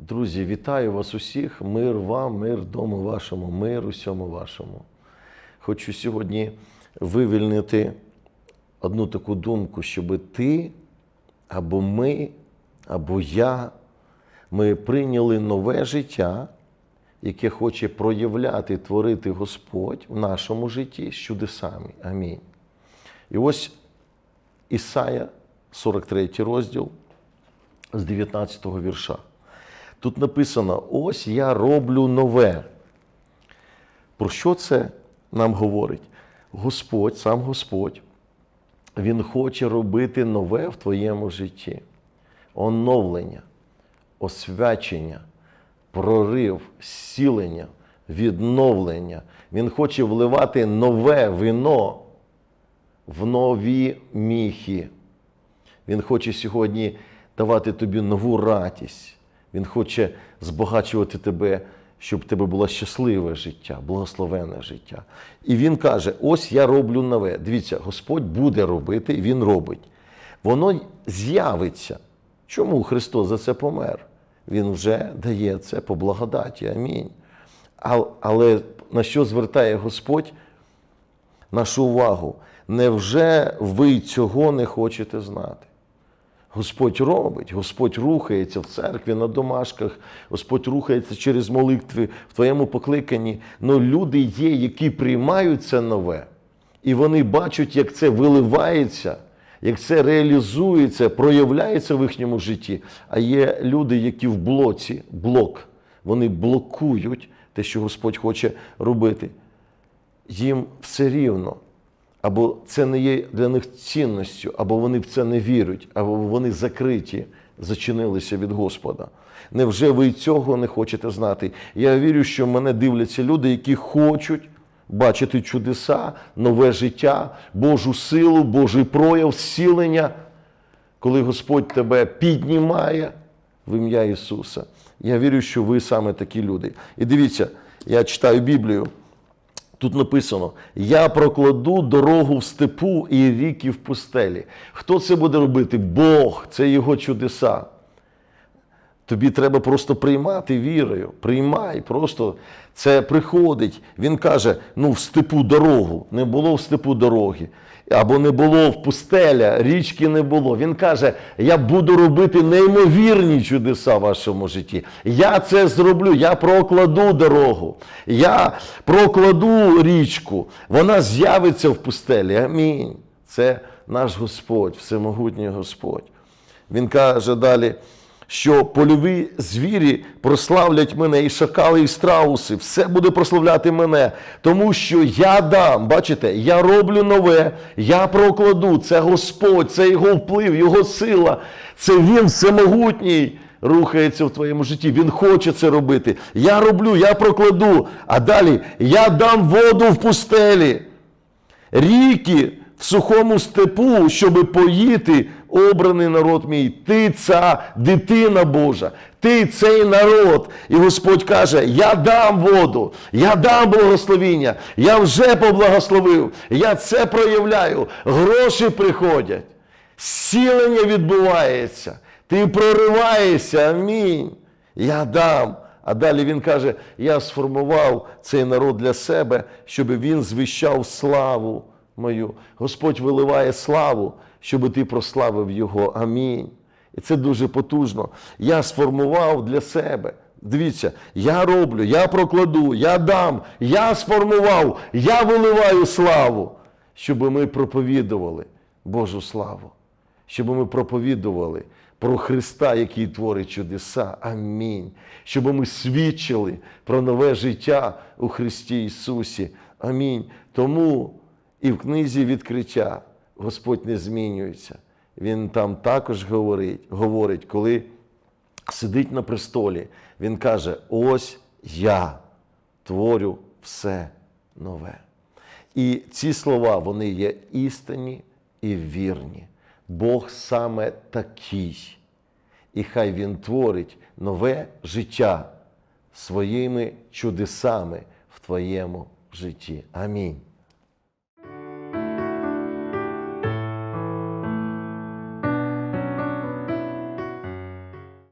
Друзі, вітаю вас усіх. Мир вам, мир дому вашому, мир усьому вашому. Хочу сьогодні вивільнити одну таку думку, щоб ти або ми, або я, ми прийняли нове життя, яке хоче проявляти, творити Господь в нашому житті з чудесами. Амінь. І ось Ісая, 43 розділ з 19 вірша. Тут написано: ось я роблю нове. Про що це нам говорить? Господь, сам Господь, Він хоче робити нове в твоєму житті. Оновлення, освячення, прорив, зцілення, відновлення. Він хоче вливати нове вино в нові міхи. Він хоче сьогодні давати тобі нову радість. Він хоче збагачувати тебе, щоб тебе було щасливе життя, благословенне життя. І він каже: ось я роблю нове. Дивіться, Господь буде робити, і Він робить. Воно з'явиться. Чому Христос за це помер? Він вже дає це по благодаті. Амінь. Але на що звертає Господь нашу увагу? Невже ви цього не хочете знати? Господь робить, Господь рухається в церкві, на домашках, Господь рухається через молитви в твоєму покликанні. Но люди є, які приймають це нове, і вони бачать, як це виливається, як це реалізується, проявляється в їхньому житті. А є люди, які в блоці, блок, вони блокують те, що Господь хоче робити. Їм все рівно. Або це не є для них цінністю, або вони в це не вірять, або вони закриті, зачинилися від Господа. Невже ви цього не хочете знати? Я вірю, що мене дивляться люди, які хочуть бачити чудеса, нове життя, Божу силу, Божий прояв, зцілення, коли Господь тебе піднімає в ім'я Ісуса. Я вірю, що ви саме такі люди. І дивіться, я читаю Біблію. Тут написано: Я прокладу дорогу в степу і ріки в пустелі. Хто це буде робити? Бог, це його чудеса. Тобі треба просто приймати вірою. Приймай, просто це приходить. Він каже: ну, в степу дорогу. Не було в степу дороги. Або не було в пустеля, річки не було. Він каже: Я буду робити неймовірні чудеса в вашому житті. Я це зроблю, я прокладу дорогу, я прокладу річку. Вона з'явиться в пустелі. Амінь. Це наш Господь, всемогутній Господь. Він каже далі, що польові звірі прославлять мене, і шакали, і страуси, все буде прославляти мене, тому що я дам, бачите, я роблю нове, я прокладу, це Господь, це Його вплив, Його сила, це Він всемогутній. Рухається в твоєму житті, він хоче це робити. Я роблю, я прокладу. А далі я дам воду в пустелі ріки в сухому степу, щоб поїти обраний народ мій. Ти ця дитина Божа, ти цей народ. І Господь каже: Я дам воду, я дам благословіння, я вже поблагословив, я це проявляю. Гроші приходять, зцілення відбувається, ти прориваєшся, амінь. Я дам. А далі він каже: Я сформував цей народ для себе, щоб він звіщав славу мою. Господь виливає славу, щоб ти прославив Його. Амінь. І це дуже потужно. Я сформував для себе. Дивіться, я роблю, я прокладу, я дам, я сформував, я виливаю славу, щоб ми проповідували Божу славу щоб ми проповідували про Христа, який творить чудеса. Амінь. Щоб ми свідчили про нове життя у Христі Ісусі. Амінь. Тому і в книзі відкриття Господь не змінюється. Він там також говорить, говорить, коли сидить на престолі, Він каже: ось я творю все нове. І ці слова вони є істинні і вірні. Бог саме такий. І хай Він творить нове життя своїми чудесами в твоєму житті. Амінь.